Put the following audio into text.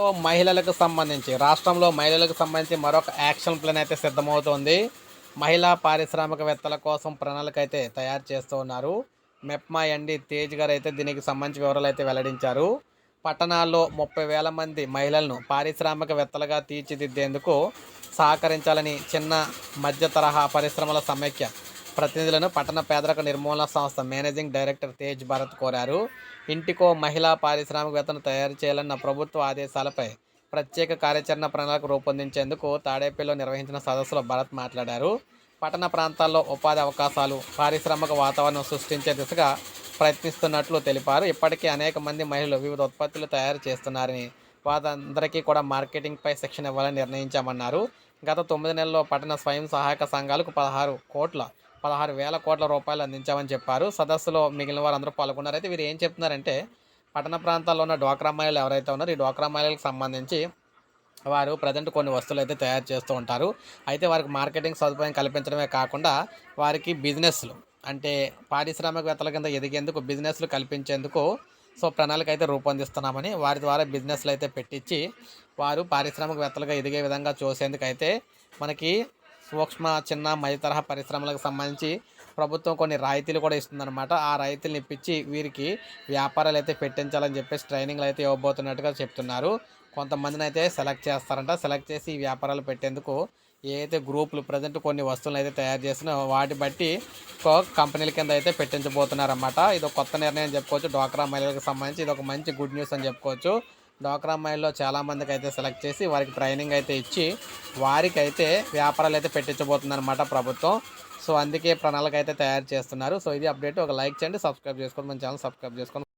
So మహిళలకు సంబంధించి రాష్ట్రంలో మహిళలకు సంబంధించి మరొక యాక్షన్ ప్లాన్ అయితే సిద్ధమవుతోంది. మహిళా పారిశ్రామికవేత్తల కోసం ప్రణాళిక అయితే తయారు చేస్తూ ఉన్నారు. మెప్మా ఎండి తేజ్ గారు అయితే దీనికి సంబంధించి వివరాలు అయితే వెల్లడించారు. పట్టణాల్లో ముప్పై వేల మంది మహిళలను పారిశ్రామికవేత్తలుగా తీర్చిదిద్దేందుకు సహకరించాలని చిన్న మధ్య తరహా పరిశ్రమల సమైక్య ప్రతినిధులను పట్టణ పేదరిక నిర్మూలన సంస్థ మేనేజింగ్ డైరెక్టర్ తేజ్ భరత్ కోరారు. ఇంటికో మహిళా పారిశ్రామికవేత్తను తయారు చేయాలన్న ప్రభుత్వ ఆదేశాలపై ప్రత్యేక కార్యాచరణ ప్రణాళిక రూపొందించేందుకు తాడేపల్లిలో నిర్వహించిన సదస్సులో భరత్ మాట్లాడారు. పట్టణ ప్రాంతాల్లో ఉపాధి అవకాశాలు పారిశ్రామిక వాతావరణం సృష్టించే దిశగా ప్రయత్నిస్తున్నట్లు తెలిపారు. ఇప్పటికే అనేక మంది మహిళలు వివిధ ఉత్పత్తులు తయారు చేస్తున్నారని వారందరికీ కూడా మార్కెటింగ్పై శిక్షణ ఇవ్వాలని నిర్ణయించామన్నారు. గత తొమ్మిది నెలల్లో పట్టణ స్వయం సహాయక సంఘాలకు పదహారు కోట్ల పదహారు వేల కోట్ల రూపాయలు అందించామని చెప్పారు. సదస్సులో మిగిలిన వారందరూ పాల్గొన్నారు అయితే వీరు ఏం చెప్తున్నారంటే పట్టణ ప్రాంతాల్లో ఉన్న డ్వాక్రా మహిళలు ఎవరైతే ఉన్నారో ఈ డ్వాక్రా మహిళలకు సంబంధించి వారు ప్రజెంట్ కొన్ని వస్తువులు అయితే తయారు చేస్తూ ఉంటారు. అయితే వారికి మార్కెటింగ్ సదుపాయం కల్పించడమే కాకుండా వారికి బిజినెస్లు అంటే పారిశ్రామికవేత్తల కింద ఎదిగేందుకు బిజినెస్లు కల్పించేందుకు సో ప్రణాళిక అయితే రూపొందిస్తున్నామని వారి ద్వారా బిజినెస్లు అయితే పెట్టించి వారు పారిశ్రామికవేత్తలుగా ఎదిగే విధంగా చూసేందుకు అయితే మనకి సూక్ష్మ చిన్న మధ్య తరహా పరిశ్రమలకు సంబంధించి ప్రభుత్వం కొన్ని రాయితీలు కూడా ఇస్తుందన్నమాట. ఆ రాయితీలు ఇప్పించి వీరికి వ్యాపారాలు అయితే పెట్టించాలని చెప్పేసి ట్రైనింగ్లు అయితే ఇవ్వబోతున్నట్టుగా చెప్తున్నారు. కొంతమందిని అయితే సెలెక్ట్ చేస్తారంట. సెలెక్ట్ చేసి వ్యాపారాలు పెట్టేందుకు ఏదైతే గ్రూపులు ప్రజెంట్ కొన్ని వస్తువులు అయితే తయారు చేసినా వాటి బట్టి కంపెనీల కింద అయితే పెట్టించబోతున్నారన్నమాట. ఇది ఒక కొత్త నిర్ణయం చెప్పుకోవచ్చు. డ్వాక్రా మహిళలకు సంబంధించి ఇది ఒక మంచి గుడ్ న్యూస్ అని చెప్పుకోవచ్చు. డ్వాక్రా మైల్లో చాలామందికి అయితే సెలెక్ట్ చేసి వారికి ట్రైనింగ్ అయితే ఇచ్చి వారికి అయితే వ్యాపారాలు అయితే పెట్టించబోతుందన్నమాట ప్రభుత్వం. సో అందుకే ప్రణాళిక అయితే తయారు చేస్తున్నారు. సో ఇది అప్డేట్. ఒక లైక్ చేయండి సబ్స్క్రైబ్ చేసుకోండి మన ఛానల్ సబ్స్క్రైబ్ చేసుకోండి.